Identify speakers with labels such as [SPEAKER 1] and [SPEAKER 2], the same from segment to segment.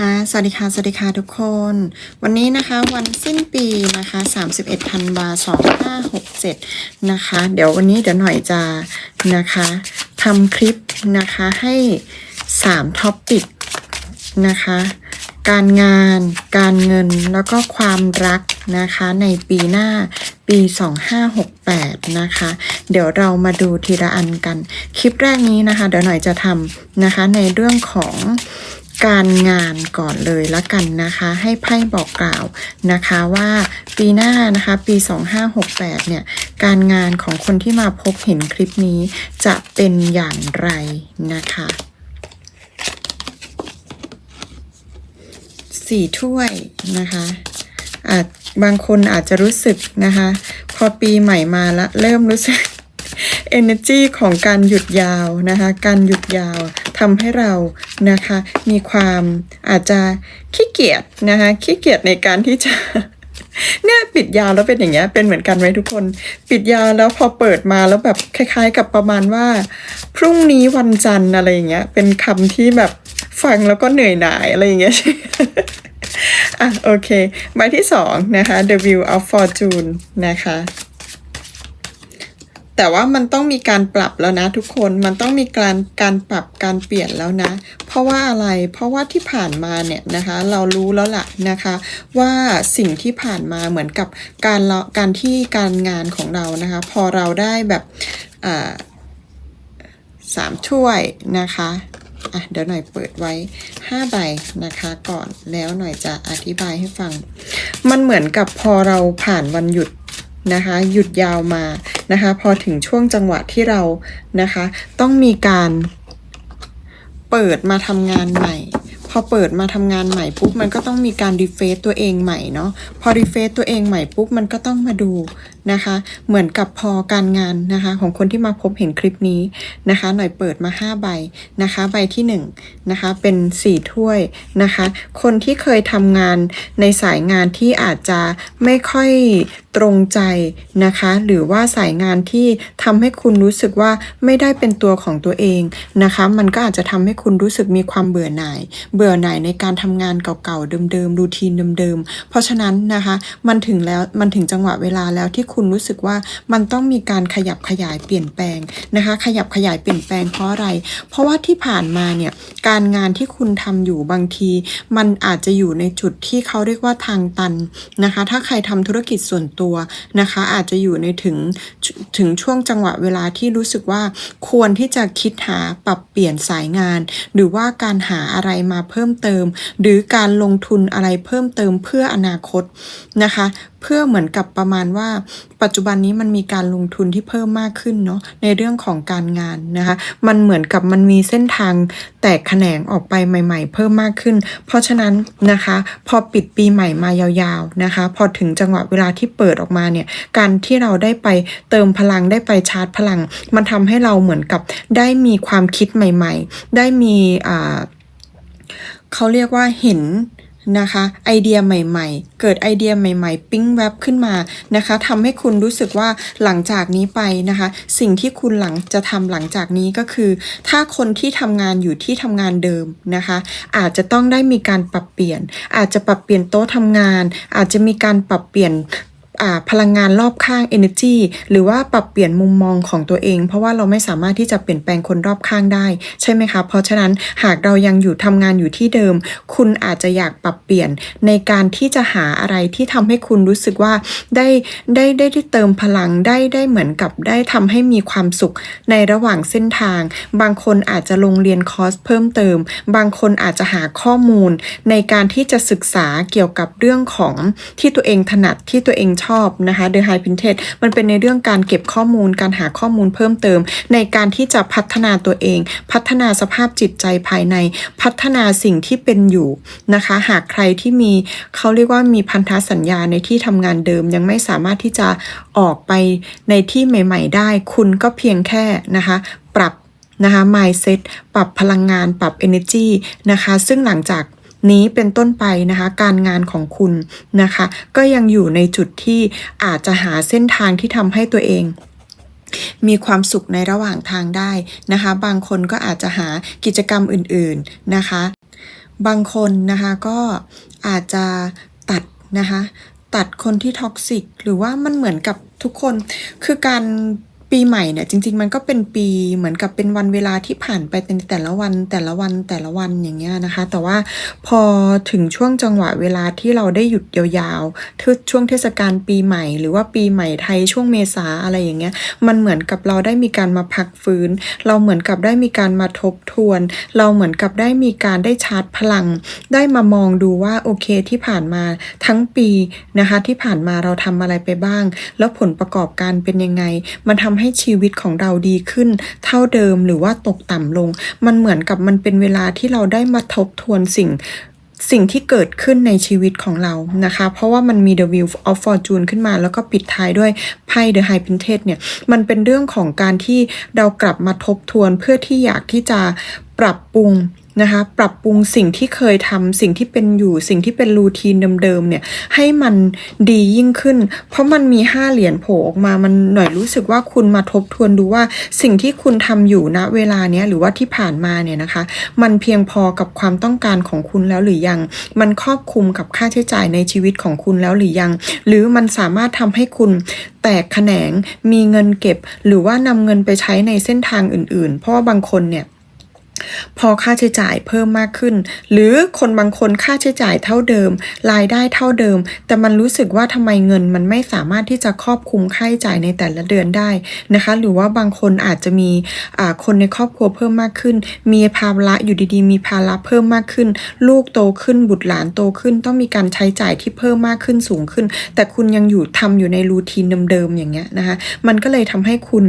[SPEAKER 1] อ่าสวัสดีค่ะ สวัสดีค่ะทุกคน วันนี้นะคะวันสิ้นปีนะคะ 31ธันวา2567นะคะ เดี๋ยววันนี้เดี๋ยวหน่อยจะนะคะทำคลิปนะคะให้3ท็อปปิกนะคะ การงาน การเงินแล้วก็ความรักนะคะในปีหน้าปี 2568 นะคะ เดี๋ยวเรามาดูทีละอันกัน คลิปแรกนี้นะคะ เดี๋ยวหน่อยจะทำนะคะในเรื่องของ การงานก่อนเลยละกันนะคะ ให้ไพ่บอกกล่าวนะคะว่าปีหน้านะคะปี 2568 เนี่ย การงานของคนที่มาพบเห็นคลิปนี้จะเป็นอย่างไรนะคะสี่ถ้วยนะคะอาจบางคนอาจจะรู้สึกนะคะ พอปีใหม่มาแล้วเริ่มรู้สึก energy ของการหยุดยาวนะคะ การหยุดยาวทำให้เรา นะคะ มีความอาจจะขี้เกียจนะคะขี้เกียจในการที่จะเนี่ยปิดยาวแล้วเป็นอย่างเงี้ยเป็นเหมือนกันไหมทุกคน ปิดยาวแล้วพอเปิดมาแล้วแบบคล้ายๆ กับประมาณว่า พรุ่งนี้วันจันทร์อะไรอย่างเงี้ย เป็นคำที่แบบฟังแล้วก็เหนื่อยหน่ายอะไรอย่างเงี้ยอะโอเคใบที่สองนะคะ The Wheel of Fortune นะคะ แต่ว่ามันต้องมีการปรับแล้วนะทุกคนมันต้องมีการการปรับการเปลี่ยนแล้วนะ เพราะว่าอะไรเพราะว่าที่ผ่านมาเนี่ยนะคะ เรารู้แล้วล่ะนะคะ ว่าสิ่งที่ผ่านมาเหมือนกับการเราการที่การงานของเรานะคะ พอเราได้แบบอ่าสามถ้วยนะคะอะเดี๋ยวหน่อยเปิดไว้ห้าใบนะคะก่อนแล้วหน่อยจะอธิบายให้ฟัง มันเหมือนกับพอเราผ่านวันหยุด นะคะ หยุดยาวมานะคะ พอถึงช่วงจังหวะที่เรานะคะ ต้องมีการเปิดมาทำงานใหม่ พอเปิดมาทำงานใหม่ปุ๊บมันก็ต้องมีการรีเฟซตัวเองใหม่เนาะพอรีเฟซตัวเองใหม่ปุ๊บมันก็ต้องมาดู นะคะ เหมือนกับพอการงานนะคะ ของคนที่มาพบเห็นคลิปนี้นะคะ หน่อยเปิดมา 5 ใบนะคะ ใบที่1นะคะเป็น4ถ้วยนะคะ คนที่เคยทำงานในสายงานที่อาจจะไม่ค่อยตรงใจนะคะ หรือว่าสายงานที่ทำให้คุณรู้สึกว่าไม่ได้เป็นตัวของตัวเองนะคะ มันก็อาจจะทำให้คุณรู้สึกมีความเบื่อหน่าย เบื่อหน่ายในการทำงานเก่าๆเดิมๆรูทีนเดิมๆเพราะฉะนั้นนะคะ มันถึงแล้วมันถึงจังหวะเวลาแล้วที่คุณรู้สึกว่ามันต้องมีการขยับขยายเปลี่ยนแปลงนะคะ ขยับขยายเปลี่ยนแปลงเพราะอะไร เพราะว่าที่ผ่านมาเนี่ยการงานที่คุณทำอยู่บางที มันอาจจะอยู่ในจุดที่เขาเรียกว่าทางตันนะคะ ถ้าใครทำธุรกิจส่วนตัวนะคะ อาจจะอยู่ในถึงถึงช่วงจังหวะเวลาที่รู้สึกว่าควรที่จะคิดหาปรับเปลี่ยนสายงาน หรือว่าการหาอะไรมาเพิ่มเติม หรือการลงทุนอะไรเพิ่มเติมเพื่ออนาคตนะคะเพื่อเหมือนกับประมาณว่า ปัจจุบันนี้มันมีการลงทุนที่เพิ่มมากขึ้นเนาะในเรื่องของการงานนะคะ มันเหมือนกับมันมีเส้นทางแตกแขนงออกไปใหม่ ๆ เพิ่มมากขึ้น เพราะฉะนั้นนะคะ พอปิดปีใหม่มายาวๆนะคะ พอถึงจังหวะเวลาที่เปิดออกมาเนี่ยการที่เราได้ไปเติมพลังได้ไปชาร์จพลัง มันทำให้เราเหมือนกับได้มีความคิดใหม่ ๆ ได้มีอ่าเขาเรียกว่าเห็น นะคะ ไอเดียใหม่ ๆ เกิดไอเดียใหม่ ๆ ปิ้งแวบขึ้นมานะคะทำให้คุณรู้สึกว่าหลังจากนี้ไปนะคะ สิ่งที่คุณหลังจะทำหลังจากนี้ก็คือ ถ้าคนที่ทำงานอยู่ที่ทำงานเดิมนะคะ อาจจะต้องได้มีการปรับเปลี่ยน อาจจะปรับเปลี่ยนโต๊ะทำงาน อาจจะมีการปรับเปลี่ยน พลังงานรอบข้าง energy หรือว่าปรับเปลี่ยนมุมมองของตัวเอง เพราะว่าเราไม่สามารถที่จะเปลี่ยนแปลงคนรอบข้างได้ ใช่ไหมคะ เพราะฉะนั้นหากเรายังอยู่ทำงานอยู่ที่เดิม คุณอาจจะอยากปรับเปลี่ยนในการที่จะหาอะไรที่ทำให้คุณรู้สึกว่าได้ได้ได้ได้เติมพลังได้ได้เหมือนกับได้ทำให้มีความสุขในระหว่างเส้นทาง บางคนอาจจะลงเรียนคอร์สเพิ่มเติม บางคนอาจจะหาข้อมูล ในการที่จะศึกษาเกี่ยวกับเรื่องของที่ตัวเองถนัดที่ตัวเองชอบนะคะ The High Pinterest มันเป็นในเรื่องการเก็บข้อมูลการหาข้อมูลเพิ่มเติม ในการที่จะพัฒนาตัวเอง พัฒนาสภาพจิตใจภายใน พัฒนาสิ่งที่เป็นอยู่นะคะ หากใครที่มีเขาเรียกว่ามีพันธสัญญาในที่ทำงานเดิม ยังไม่สามารถที่จะออกไปในที่ใหม่ ๆ ได้ คุณก็เพียงแค่นะคะ ปรับนะคะ mindset ปรับพลังงาน ปรับ energy นะคะ ซึ่งหลังจาก นี้เป็นต้นไปนะคะ การงานของคุณนะคะ ก็ยังอยู่ในจุดที่อาจจะหาเส้นทางที่ทำให้ตัวเองมีความสุขในระหว่างทางได้นะคะ บางคนก็อาจจะหากิจกรรมอื่นๆนะคะ บางคนนะคะก็อาจจะตัดนะคะ ตัดคนที่ท็อกซิก หรือว่ามันเหมือนกับทุกคนคือการ ปีใหม่เนี่ยจริง ๆ มันก็เป็นปีเหมือนกับเป็นวันเวลาที่ผ่านไปเป็นแต่ละวันแต่ละวันแต่ละวันอย่างเงี้ยนะคะ แต่ว่าพอถึงช่วงจังหวะเวลาที่เราได้หยุดยาวๆทุกช่วงเทศกาลปีใหม่ หรือว่าปีใหม่ไทยช่วงเมษาอะไรอย่างเงี้ยมันเหมือนกับเราได้มีการมาพักฟื้น เราเหมือนกับได้มีการมาทบทวน เราเหมือนกับได้มีการได้ชาร์จพลัง ได้มามองดูว่าโอเคที่ผ่านมาทั้งปีนะคะที่ผ่านมาเราทำอะไรไปบ้าง แล้วผลประกอบการเป็นยังไงมันทำให้ชีวิตของเราดีขึ้น เท่าเดิมหรือว่าตกต่ำลง มันเหมือนกับมันเป็นเวลาที่เราได้มาทบทวนสิ่งสิ่งที่เกิดขึ้นในชีวิตของเรานะคะ เพราะว่ามันมี The Wheel of Fortune ขึ้นมา แล้วก็ปิดท้ายด้วยไพ่ The High Princess เนี่ย มันเป็นเรื่องของการที่เรากลับมาทบทวนเพื่อที่อยากที่จะปรับปรุง นะคะปรับปรุงสิ่งที่เคยทำสิ่งที่เป็นอยู่สิ่งที่เป็นรูทีนเดิมๆเนี่ยให้มันดียิ่งขึ้น เพราะมันมีห้าเหรียญโผล่ออกมามันหน่อยรู้สึกว่าคุณมาทบทวนดูว่าสิ่งที่คุณทำอยู่ณเวลาเนี้ยหรือว่าที่ผ่านมาเนี่ยนะคะ มันเพียงพอกับความต้องการของคุณแล้วหรือยัง มันครอบคลุมกับค่าใช้จ่ายในชีวิตของคุณแล้วหรือยัง หรือมันสามารถทำให้คุณแตกแขนงมีเงินเก็บ หรือว่านำเงินไปใช้ในเส้นทางอื่น ๆ เพราะว่าบางคนเนี่ย พอค่าใช้จ่ายเพิ่มมากขึ้น หรือคนบางคนค่าใช้จ่ายเท่าเดิม รายได้เท่าเดิม แต่มันรู้สึกว่าทำไมเงินมันไม่สามารถที่จะครอบคลุมค่าใช้จ่ายในแต่ละเดือนได้นะคะ หรือว่าบางคนอาจจะมีอ่าคนในครอบครัวเพิ่มมากขึ้น มีภาระอยู่ดีๆ มีภาระเพิ่มมากขึ้น ลูกโตขึ้นบุตรหลานโตขึ้น ต้องมีการใช้จ่ายที่เพิ่มมากขึ้นสูงขึ้น แต่คุณยังอยู่ทำอยู่ในรูทีนเดิมๆอย่างเงี้ยนะคะ มันก็เลยทำให้คุณ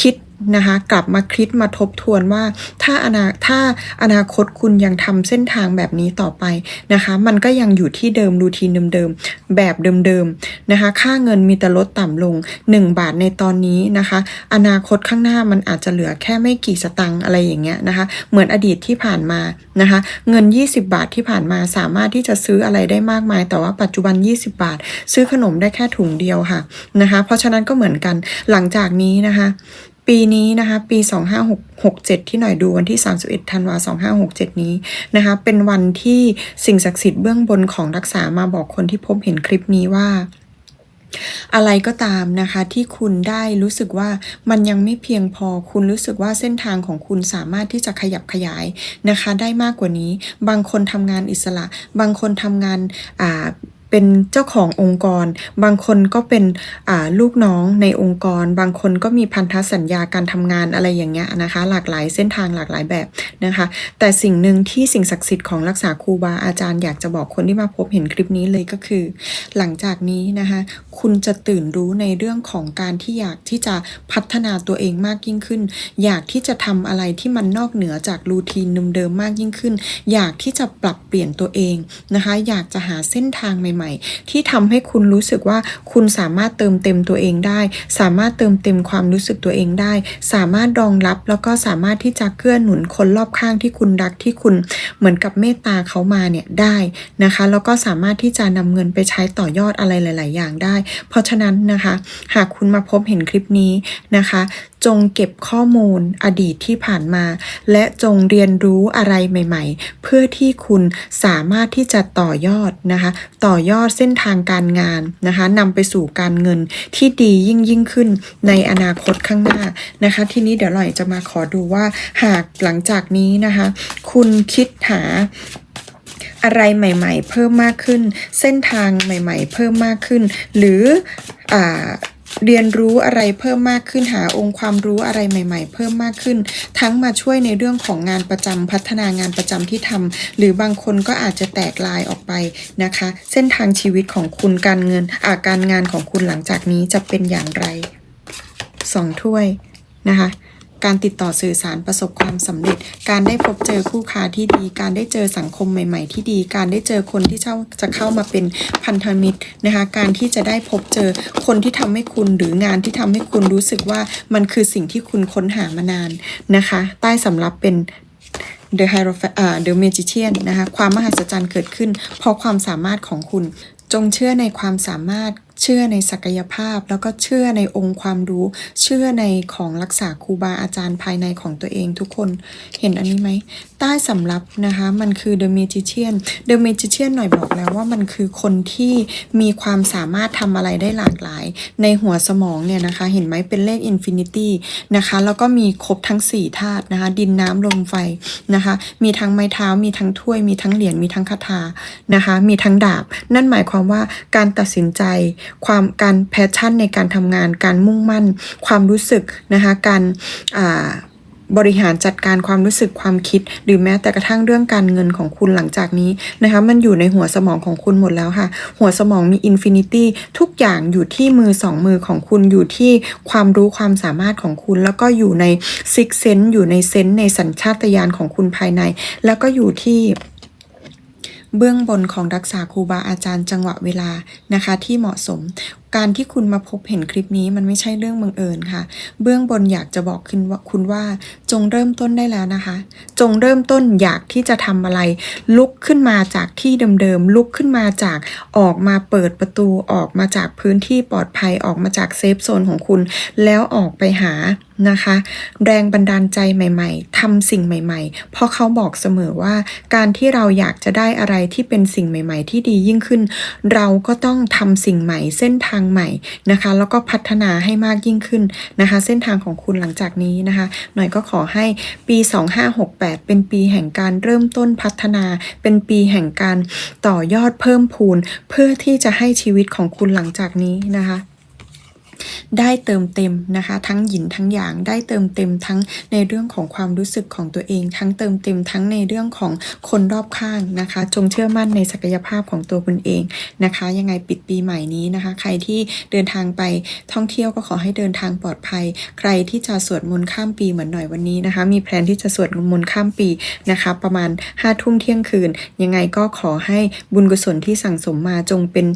[SPEAKER 1] คิด นะคะกลับมาคิดมาทบทวนว่าถ้าอนาถ้าอนาคตคุณยังทำเส้นทางแบบนี้ต่อไปนะคะ มันก็ยังอยู่ที่เดิมรูทีนเดิมๆแบบเดิมๆนะคะ ค่าเงินมีแต่ลดต่ำลง 1 บาทในตอนนี้นะคะ อนาคตข้างหน้ามันอาจจะเหลือแค่ไม่กี่สตังค์อะไรอย่างเงี้ยนะคะ เหมือนอดีตที่ผ่านมานะคะ เงิน 20 บาทที่ผ่านมาสามารถที่จะซื้ออะไรได้มากมาย แต่ว่าปัจจุบัน 20 บาท ซื้อขนมได้แค่ถุงเดียวค่ะนะคะ เพราะฉะนั้นก็เหมือนกันหลังจากนี้นะคะ ปีนี้นะคะปี 2567 ที่หน่อยดูวันที่ 31ธันวา2567 นี้นะคะเป็นวันที่สิ่งศักดิ์สิทธิ์เบื้องบนของรักษามาบอกคนที่พบเห็นคลิปนี้ว่าอะไรก็ตามนะคะที่คุณได้รู้สึกว่ามันยังไม่เพียงพอคุณรู้สึกว่าเส้นทางของคุณสามารถที่จะขยับขยายนะคะ ได้มากกว่านี้ บางคนทำงานอิสระ บางคนทำงานอ่า เป็นเจ้าขององค์กร บางคนก็เป็นลูกน้องในองค์กร บางคนก็มีพันธสัญญาการทำงานอะไรอย่างเงี้ยนะคะ หลากหลายเส้นทางหลากหลายแบบนะคะ แต่สิ่งหนึ่งที่สิ่งศักดิ์สิทธิ์ของรักษาครูบาอาจารย์อยากจะบอกคนที่มาพบเห็นคลิปนี้เลยก็คือ หลังจากนี้นะคะ คุณจะตื่นรู้ในเรื่องของการที่อยากที่จะพัฒนาตัวเองมากยิ่งขึ้น อยากที่จะทำอะไรที่มันนอกเหนือจากรูทีนเดิมๆมากยิ่งขึ้น อยากที่จะปรับเปลี่ยนตัวเองนะคะ อยากจะหาเส้นทางใหม่ๆ ที่ทำให้คุณรู้สึกว่าคุณสามารถเติมเต็มตัวเองได้ สามารถเติมเต็มความรู้สึกตัวเองได้ สามารถรองรับแล้วก็สามารถที่จะเกื้อหนุนคนรอบข้างที่คุณรักที่คุณเหมือนกับเมตตาเขามาเนี่ยได้นะคะแล้วก็สามารถที่จะนำเงินไปใช้ต่อยอดอะไรหลาย ๆ อย่างได้ เพราะฉะนั้นนะคะ หากคุณมาพบเห็นคลิปนี้นะคะ จงเก็บข้อมูลอดีตที่ผ่านมา และจงเรียนรู้อะไรใหม่ๆ เพื่อที่คุณสามารถที่จะต่อยอดนะคะ ต่อยอดเส้นทางการงานนะคะนำไปสู่การเงินที่ดียิ่งยิ่งขึ้นในอนาคตข้างหน้านะคะ ทีนี้เดี๋ยวหน่อยจะมาขอดูว่าหากหลังจากนี้นะคะ คุณคิดหาอะไรใหม่ๆ เพิ่มมากขึ้น เส้นทางใหม่ ๆ เพิ่มมากขึ้น หรืออ่า เรียนรู้อะไรเพิ่มมากขึ้นหาองค์ความรู้อะไรใหม่ ๆ เพิ่มมากขึ้น ทั้งมาช่วยในเรื่องของงานประจำพัฒนางานประจำที่ทำหรือบางคนก็อาจจะแตกลายออกไปนะคะ เส้นทางชีวิตของคุณการเงินอาการงานของคุณหลังจากนี้จะเป็นอย่างไรสองถ้วยนะคะ การติดต่อสื่อสารประสบความสำเร็จ การได้พบเจอคู่ค้าที่ดี การได้เจอสังคมใหม่ ๆ ที่ดี การได้เจอคนที่เช่าจะเข้ามาเป็นพันธมิตรนะคะการที่จะได้พบเจอคนที่ทำให้คุณหรืองานที่ทำให้คุณรู้สึกว่ามันคือสิ่งที่คุณค้นหามานานนะคะ ใต้สำรับเป็น The Hierophant อ่า The Magician นะคะความมหัศจรรย์เกิดขึ้น เพราะความสามารถของคุณจงเชื่อในความสามารถเชื่อในศักยภาพ แล้วก็เชื่อในองค์ความรู้ เชื่อในของรักษาครูบาอาจารย์ภายในของตัวเองทุกคนเห็นอันนี้ไหม ใต้สำรับนะคะ มันคือ The Magician The Magician หน่อยบอกแล้วว่ามันคือคนที่มีความสามารถทำอะไรได้หลากหลาย ในหัวสมองเนี่ยนะคะ เห็นไหมเป็นเลข Infinity นะคะ แล้วก็มีครบทั้ง4ธาตุนะคะ ดินน้ำลมไฟนะคะ มีทั้งไม้เท้า มีทั้งถ้วย มีทั้งเหรียญ มีทั้งคาถานะคะ มีทั้งดาบ นั่นหมายความว่าการตัดสินใจความการแพชชั่นในการทำงาน การมุ่งมั่น ความรู้สึกนะคะการบริหารจัดการความรู้สึกความคิด หรือแม้แต่กระทั่งเรื่องการเงินของคุณหลังจากนี้นะคะมันอยู่ในหัวสมองของคุณหมดแล้วค่ะ หัวสมองมีอินฟินิตี้ทุกอย่างอยู่ที่มือสองมือของคุณอยู่ที่ความรู้ความสามารถของคุณ แล้วก็อยู่ในซิกเซนต์อยู่ในเซนส์ในสัญชาตญาณของคุณภายใน แล้วก็อยู่ที่ เบื้องบนของรักษาครูบาอาจารย์จังหวะเวลานะคะที่เหมาะสม การที่คุณมาพบเห็นคลิปนี้มันไม่ใช่เรื่องบังเอิญค่ะ เบื้องบนอยากจะบอกคุณว่าคุณว่าจงเริ่มต้นได้แล้วนะคะ จงเริ่มต้นอยากที่จะทำอะไร ลุกขึ้นมาจากที่เดิมๆลุกขึ้นมาจากออกมาเปิดประตูออกมาจากพื้นที่ปลอดภัยออกมาจากเซฟโซนของคุณ แล้วออกไปหานะคะ แรงบันดาลใจใหม่ ๆทำสิ่งใหม่ ๆ เพราะเขาบอกเสมอว่า การที่เราอยากจะได้อะไรที่เป็นสิ่งใหม่ ๆ ที่ดียิ่งขึ้น เราก็ต้องทำสิ่งใหม่เส้นทางใหม่นะคะ แล้วก็พัฒนาให้มากยิ่งขึ้นนะคะ เส้นทางของคุณหลังจากนี้นะคะ หน่อยก็ขอให้ปี 2568 เป็นปีแห่งการเริ่มต้นพัฒนา เป็นปีแห่งการต่อยอดเพิ่มพูน เพื่อที่จะให้ชีวิตของคุณหลังจากนี้นะคะ ได้เติมเต็มนะคะ ทั้งหยินทั้งหยางได้เติมเต็มทั้งในเรื่องของความรู้สึกของตัวเอง ทั้งเติมเต็มทั้งในเรื่องของคนรอบข้างนะคะ จงเชื่อมั่นในศักยภาพของตัวคุณเองนะคะ ยังไงปิดปีใหม่นี้นะคะ ใครที่เดินทางไปท่องเที่ยวก็ขอให้เดินทางปลอดภัย ใครที่จะสวดมนต์ข้ามปีเหมือนหน่อยวันนี้นะคะ มีแพลนที่จะสวดมนต์ข้ามปีนะคะ ประมาณ5้าทุ่มเที่ยงคืน ยังไงก็ขอให้บุญกุศลที่สั่งสมมาจงเป็น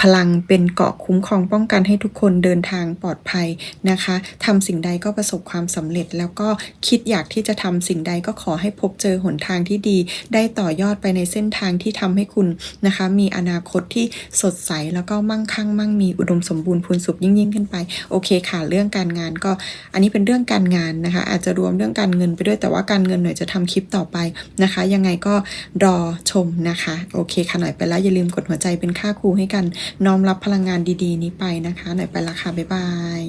[SPEAKER 1] พลังเป็นเกาะคุ้มครองป้องกันให้ทุกคนเดินินทางปลอดภัยนะคะทำสิ่งใดก็ประสบความสำเร็จ แล้วก็คิดอยากที่จะทำสิ่งใดก็ขอให้พบเจอหนทางที่ดี ได้ต่อยอดไปในเส้นทางที่ทำให้คุณนะคะ มีอนาคตที่สดใสแล้วก็มั่งคั่งมั่งมีอุดมสมบูรณ์พูนสุขยิ่งยิ่งขึ้นไปโอเคค่ะ เรื่องการงานก็อันนี้เป็นเรื่องการงานนะคะ อาจจะรวมเรื่องการเงินไปด้วยแต่ว่าการเงินหน่อยจะทำคลิปต่อไปนะคะ ยังไงก็รอชมนะคะโอเคค่ะหน่อยไปแล้วอย่าลืมกดหัวใจเป็นค่าครูให้กันน้อมรับพลังงานดีๆ นี้ไปนะคะ หน่อยไปละค่ะ บ๊ายบาย